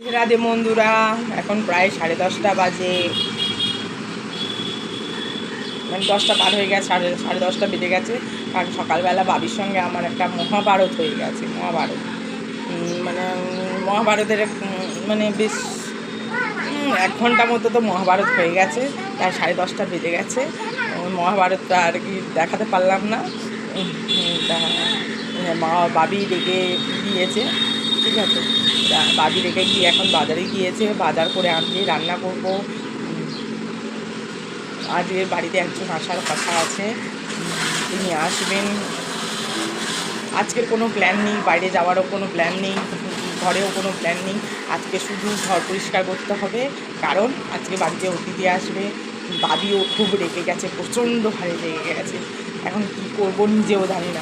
রাধে বন্ধুরা এখন প্রায় সাড়ে দশটা বাজে। মানে দশটা পার হয়ে গেছে সাড়ে সাড়ে দশটা বেজে গেছে কারণ সকালবেলা বাবির সঙ্গে আমার একটা মহাভারত হয়ে গেছে মহাভারত। মানে মহাভারতের মানে বেশ এক ঘণ্টা মতো তো মহাভারত হয়ে গেছে তাই সাড়ে দশটা বেজে গেছে। মহাভারতটা আর কি দেখাতে পারলাম না। উম, মা বাবি ডেকে দিয়েছে ঠিক আছে? বাবি রেখে গিয়ে এখন বাজারে গিয়েছে? বাজার করে আনতে রান্না করব। আজকে বাড়িতে একজন আসার কথা আছে। তিনি আসবেন। আজকের কোনো প্ল্যান নেই, বাইরে যাওয়ারও কোনো প্ল্যান নেই, ঘরেও কোনো প্ল্যান নেই। আজকে শুধু ঘর পরিষ্কার করতে হবে। কারণ আজকে বাড়িতে অতিথি আসবে। বাবিও খুব রেগে গেছে, প্রচণ্ড হারে রেগে গেছে। এখন কী করব নিজেও জানি না।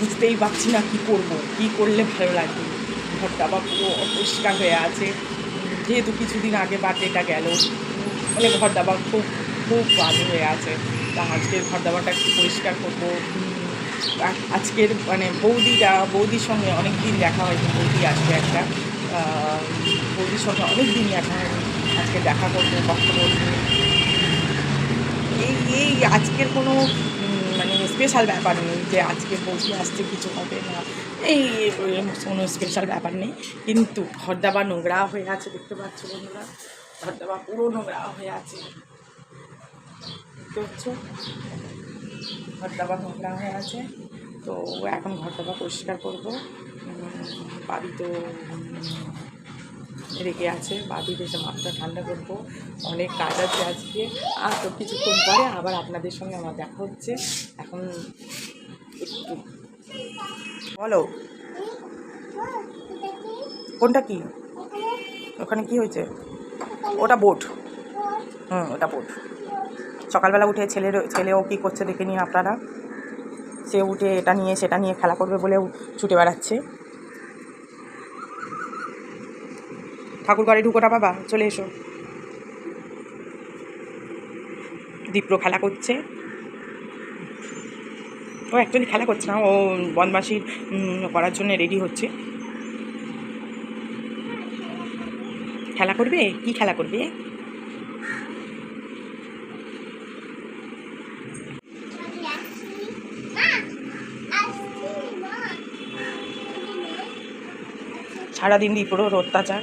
বুঝতেই পারছি না কী করব, কী করলে ভালো লাগবে? ঘরটা আবার পুরো অপরিষ্কার হয়ে আছে। যেহেতু কিছুদিন আগে বার্থডেটা গেল মানে ঘর দাবার খুব খুব বাজে হয়ে আছে। তা আজকের ঘর দাবারটা একটু পরিষ্কার করব। আজকের মানে বৌদিটা বৌদির সঙ্গে অনেক দিন দেখা হয়নি, বৌদি আসবে একটা। বৌদির সঙ্গে অনেক দিন দেখা হয়নি। আজকে দেখা করব, কথা বলব। এই এই আজকের কোনো মানে স্পেশাল ব্যাপার নেই যে আজকে বৌদি আসছে কিছু হবে না। এই কোনো স্পেশাল ব্যাপার নেই। কিন্তু ঘর দাবার নোংরা হয়ে আছে, দেখতে পাচ্ছ বন্ধুরা। ঘর দাবার পুরো নোংরা হয়ে আছে। দেখতে পাচ্ছ? ঘর দাবার নোংরা হয়ে আছে। তো এখন ঘর পরিষ্কার করব। বাড়ি তো রেখে আছে। বাড়ি এসে মাথাটা ঠান্ডা করব। অনেক কাজ আছে আজকে। আর তো কিছুক্ষণ পরে আবার আপনাদের সঙ্গে আমার দেখা হচ্ছে। এখন বলো। কোনটা কি? ওখানে কি হয়েছে? ওটা বোট হুম, ওটা বোট সকালবেলা উঠে ছেলের ছেলেও কী করছে দেখে নিন আপনারা। সে উঠে এটা নিয়ে, সেটা নিয়ে খেলা করবে বলেও ছুটে বেড়াচ্ছে। ঠাকুর ঘরে ঢুকোটা বাবা, চলে এসো। দীপ্র খেলা করছে। ও অ্যাকচুয়ালি খেলা করছে না, ও বনবাসীর করার জন্য রেডি হচ্ছে। খেলা করবে? কি খেলা করবে? সারাদিন দীপুরোর অত্যাচার,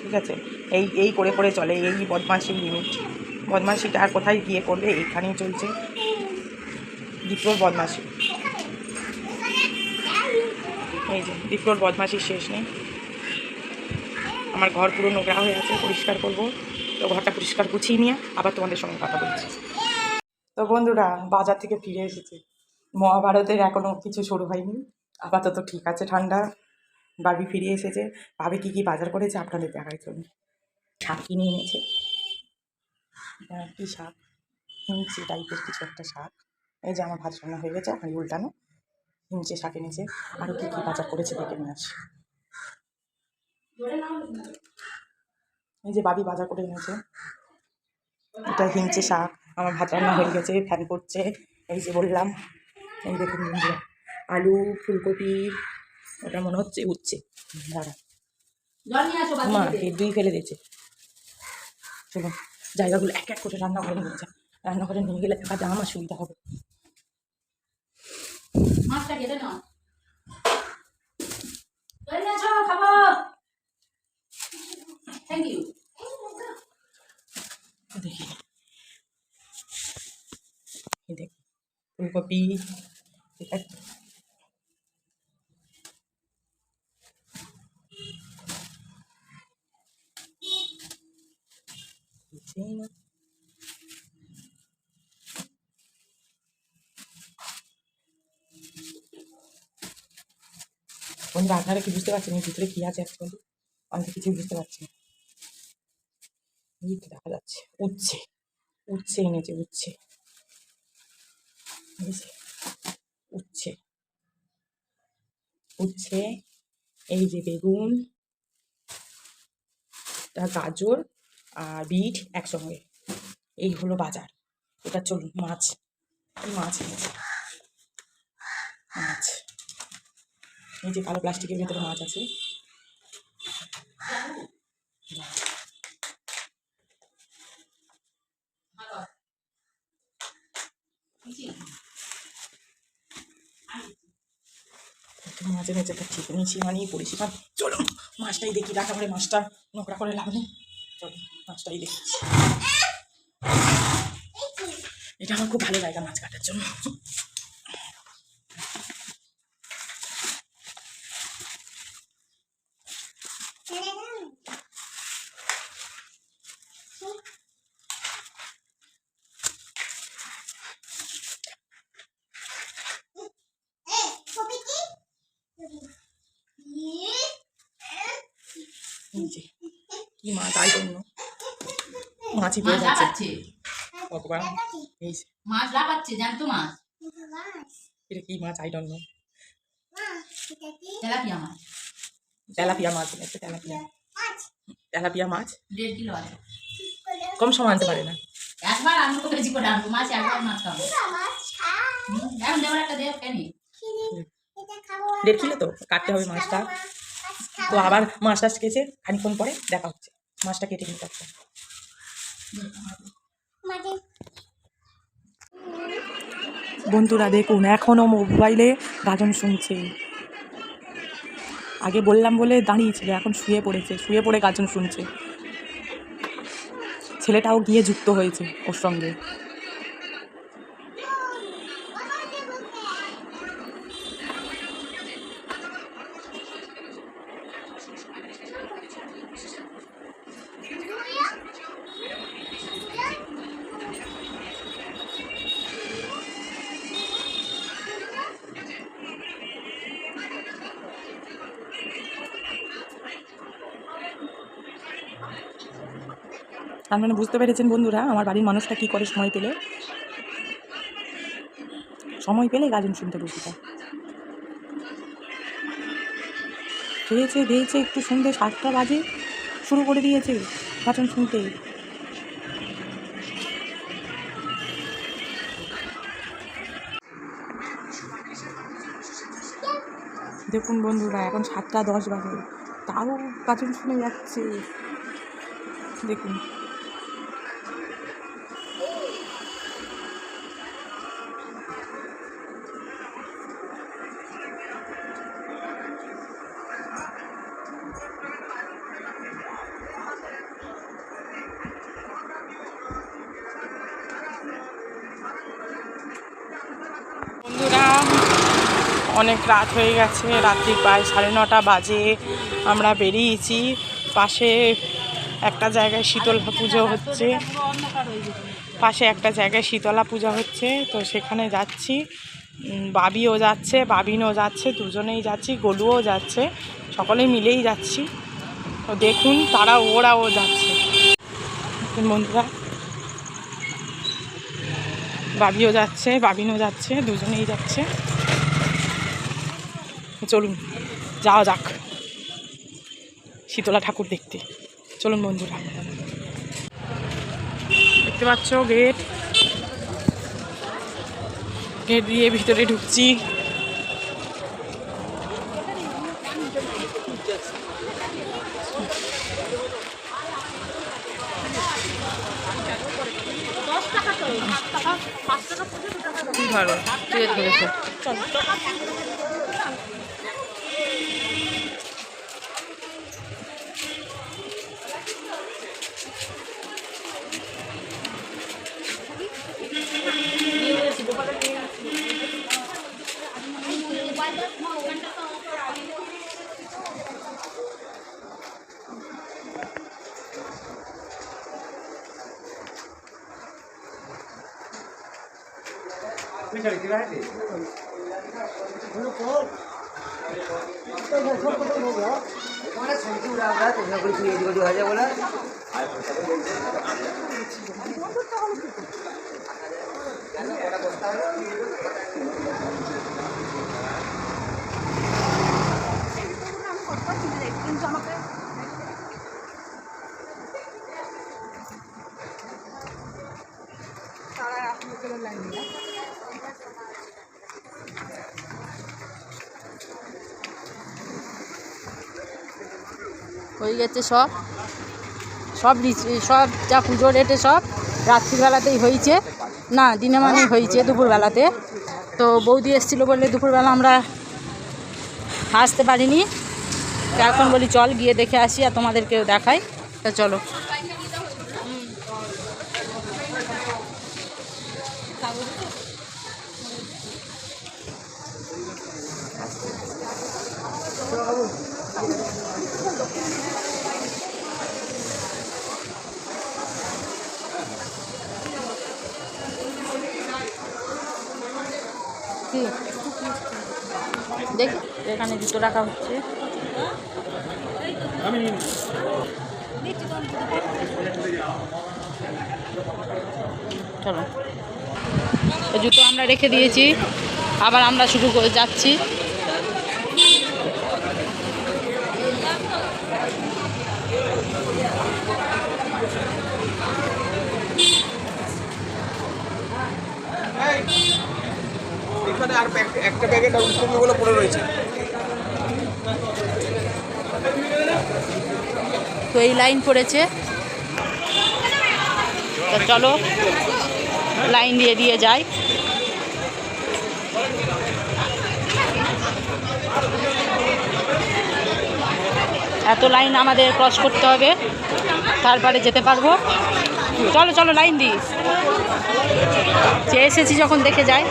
ঠিক আছে? এই এই করে করে চলে, এই বদমাসির লিমিট বদমাসিটা আর কোথায় গিয়ে করবে? এইখানেই চলছে। দীপ্রোর বদমাসি এই যে দীপ্রোর বদমাসির শেষ নেই। আমার ঘর পুরো নোংরা হয়ে আছে, পরিষ্কার করব। তো ঘরটা পরিষ্কার গুছিয়ে নিয়ে আবার তোমাদের সঙ্গে কথা বলছি। তো বন্ধুরা, বাজার থেকে ফিরে এসেছে। মহাভারতের এখনও কিছু শুরু হয়নি। আপাতত ঠিক আছে, ঠান্ডা। বাবি ফিরে এসেছে। ভাবি কী কী বাজার করেছে আপনাদের দেখাই চলুন শাক কিনে এনেছে। কী শাক? হিমচে টাইপের কিছু একটা শাক। এই যে আমার ভাত রান্না হয়ে গেছে ওখানে উল্টানো। হিমচে শাক এনেছে আরও কী কী বাজার করেছে দেখে নিয়ে আসি। এই যে বাবি বাজার করে এনেছে। এটা হিমচে শাক, আমার ভাত রান্না হয়ে গেছে, ফ্যান করছে। এই যে বললাম, এই দেখুন আলু, ফুলকপি, ওটা মনে হচ্ছে উঠছে দাঁড়া। মা দুই ফেলে দিয়েছে। চলো জায়গাগুলো এক এক করে রান্না করে নিয়ে যায় রান্না করে নিয়ে গেলে কাজে আমার সুবিধা হবে। মাছটা কেটে নাও। খাব। থ্যাংক ইউ দেখি। ফুলকপি এটা বুঝছেই বন্ধুরা আপনারা কি বুঝতে পারছেন ভিতরে কি আছে অ্যাকচুয়ালি আমি তো কিছুই বুঝতে পারছি না। এই তো দেখা যাচ্ছে উচ্ছে উচ্ছে এনেছে এই যে, উচ্ছে এই যে বেগুন তা গাজর আর বিট একসঙ্গে। এই হলো বাজার। এটা চলুন মাছ মাছ মাছ। এই যে কালো প্লাস্টিকের ভেতরে মাছ আছে। মাঝে মাঝে তো ঠিক নিচে মানিয়ে পড়েছি। কারণ চলো মাছটাই দেখি, রাখা করে মাছটা, নোংরা করে লাভ নেই। চলো মাছটাই দেখি। এটা আমার খুব ভালো জায়গা মাছ কাটার জন্য। মাছ লাফাচ্ছে ভগবান এই মাছ লাফাচ্ছে জ্যান্ত মাছ? এটা কি মাছ? আই ডোন্ট নো তেলাপিয়া মাছ। তেলাপিয়া মাছ একটা তেলাপিয়া। তেলাপিয়া মাছ? দেড় কিলো আছে। কম সময় আনতে পারে না। একবার আমি তো বেশি করে আনব মাছ একবার মাছ খাব। এখন দেওয়ার একটা দেব কেন দেড় কিলো তো কাটতে হবে মাছটা। তো আবার মাছ টাছ কেটে খানিক্ষণ পরে দেখা হচ্ছে। মাছটা কেটে নিতে হবে। বন্ধুরা দেখুন এখনও মোবাইলে গাজন শুনছে। আগে বললাম বলে দাঁড়িয়েছিল, এখন শুয়ে পড়েছে, শুয়ে পড়ে গাজন শুনছে। ছেলেটাও গিয়ে যুক্ত হয়েছে ওর সঙ্গে। মানে বুঝতে পেরেছেন বন্ধুরা আমার বাড়ির মানুষটা কি করে সময় পেলে? সময় পেলে গাজন শুনতে বসে যায় খেয়েছে, দিয়েছে, একটু সন্ধ্যে সাতটা বাজে, শুরু করে দিয়েছে গাজন শুনতে। দেখুন বন্ধুরা, এখন সাতটা দশ বাজে, তাও গাজন শুনে যাচ্ছে। দেখুন। অনেক রাত হয়ে গেছে, রাত্রি প্রায় সাড়ে নটা বাজে। আমরা বেরিয়েছি, পাশে একটা জায়গায় শীতলা পুজো হচ্ছে। পাশে একটা জায়গায় শীতলা পূজা হচ্ছে, তো সেখানে যাচ্ছি। বাবিও যাচ্ছে, বাবিনও যাচ্ছে, দুজনেই যাচ্ছি, গলুও যাচ্ছে সকলেই মিলেই যাচ্ছি। তো দেখুন তারা, ওরাও যাচ্ছে। বন্ধুরা। বাবিও যাচ্ছে, বাবিনও যাচ্ছে, দুজনেই যাচ্ছে। চলুন যাওয়া যাক। শীতলা ঠাকুর দেখতে। চলুন বন্ধুরা। দেখতে পাচ্ছ গেট? গেট দিয়ে ভিতরে ঢুকছি। ভালো। ঠিক আছে মানে শুনছি ওরা আমরা কোথাও করে ফিরিয়ে দেবো দু হাজার বলে হয়ে গেছে সব। সব সব যা পুজো রেটে সব রাত্রিবেলাতেই হয়েছে। না, দিনে মানে হয়েছে দুপুরবেলাতে। তো বৌদি এসেছিল বলে দুপুরবেলা আমরা আসতে পারিনি। এখন বলি চল গিয়ে দেখে আসি আর তোমাদেরকেও দেখাই। তা চলো। কি দেখ, এখানে জুতো রাখা হচ্ছে। চলো। জুতো আমরা রেখে দিয়েছি। আবার আমরা শুরু করে যাচ্ছি। আর একটা প্যাকেট উত্তমগুলো পড়ে রয়েছে। তো এই লাইন পড়েছে। তো চলো, লাইন দিয়ে দিয়ে যাই। এত লাইন আমাদের ক্রস করতে হবে, তারপরে যেতে পারব। চলো চলো, লাইন দিই। যে এসেছি যখন দেখে যাই।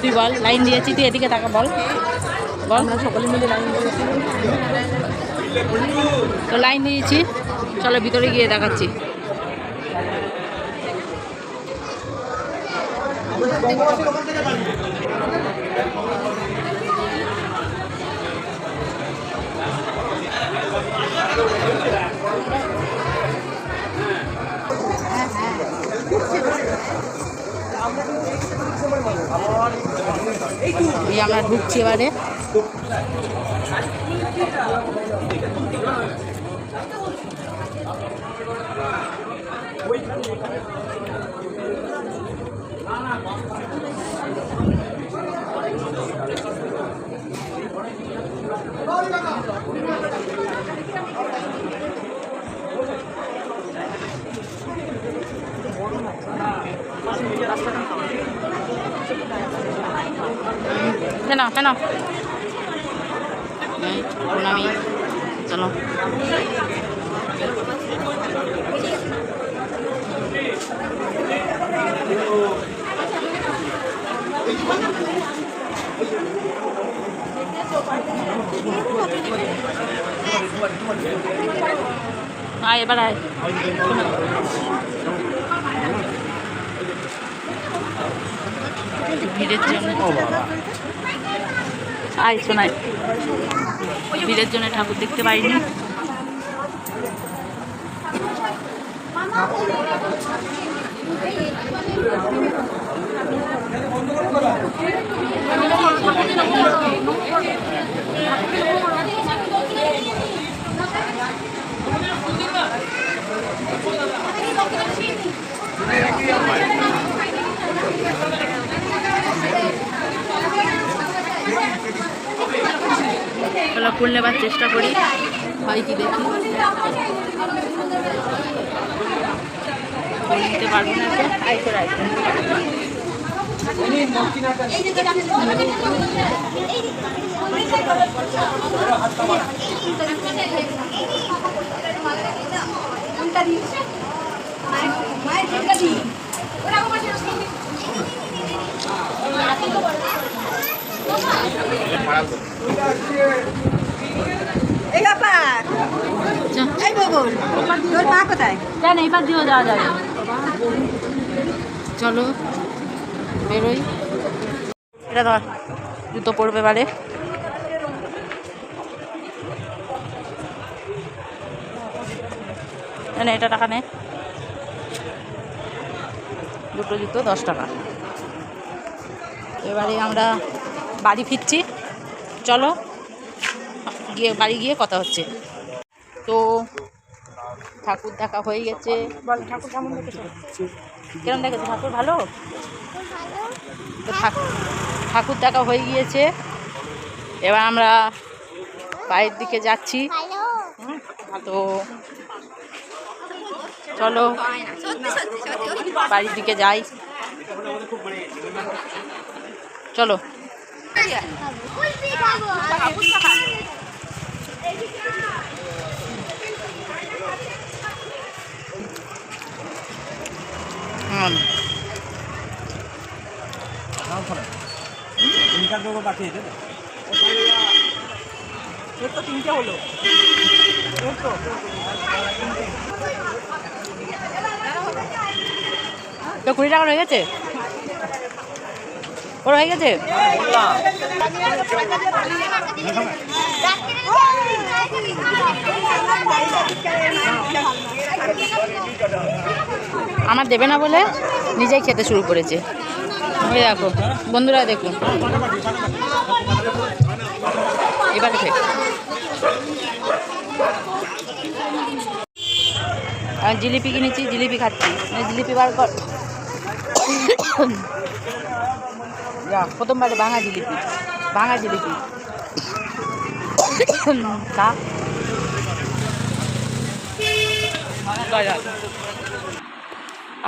তুই বল লাইন দিয়েছি তুই এদিকে তাকা বল। বল। আমরা সকলে মিলে লাইন দিয়েছি। তো লাইন দিয়েছি। চলো ভিতরে গিয়ে দেখাচ্ছি। এই আমরা ঢুকছি এবারে। কেন কেন? প্রণামী চলো। আয় এবার আয়। ভিড়ের জন্য আয় শোনাই ভিড়ের জন্য ঠাকুর দেখতে পাইনি চলো ফুল নেবার চেষ্টা করি। হয় কি দেখি? নিতে পারব না আয় করে আয় এই ব্যাপার। এই ববুল তোর মা কোথায়? কেন এবার দিয়েও যাওয়া যাবে। চলো বেরোই। এটা ধর জুতো পড়বে বারে না এটা টাকা নে। দুটো জুতো দশ টাকা। এবারে আমরা বাড়ি ফিরছি। চলো গিয়ে বাড়ি গিয়ে কথা হচ্ছে। তো ঠাকুর দেখা হয়ে গেছে। বল ঠাকুর কেমন দেখেছ? কিরম দেখেছ? ঠাকুর ভালো? তো ঠাকুর ঠাকুর দেখা হয়ে গিয়েছে। এবার আমরা বাইরের দিকে যাচ্ছি। তো চলো বাড়ির দিকে যাই। চলো। হুম এর তো তিনটে হলো এর তো তো কুড়ি টাকা হয়ে গেছে? ওর হয়ে গেছে? আমার দেবে না বলে নিজেই খেতে শুরু করেছে। ওই দেখো, বন্ধুরা দেখুন এবার আমি জিলিপি কিনেছি, জিলিপি খাচ্ছি। জিলিপি বার কর। প্রথমবারে ভাঙা জিলিপি ভাঙা জিলিপি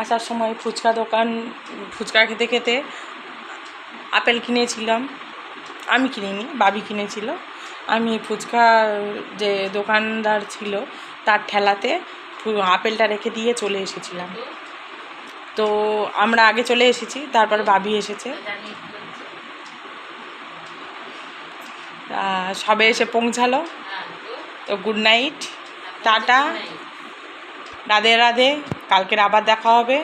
আসার সময় ফুচকা দোকান, ফুচকা খেতে খেতে আপেল কিনেছিলাম। আমি কিনিনি, বাবি কিনেছিল। আমি ফুচকা যে দোকানদার ছিল, তার ঠেলাতে আপেলটা রেখে দিয়ে চলে এসেছিলাম। তো আমরা আগে চলে এসেছি, তারপর ভাবি এসেছে। সবে এসে পৌঁছালো। তো good night tata. Radhe Radhe, কালকের আবার দেখা হবে।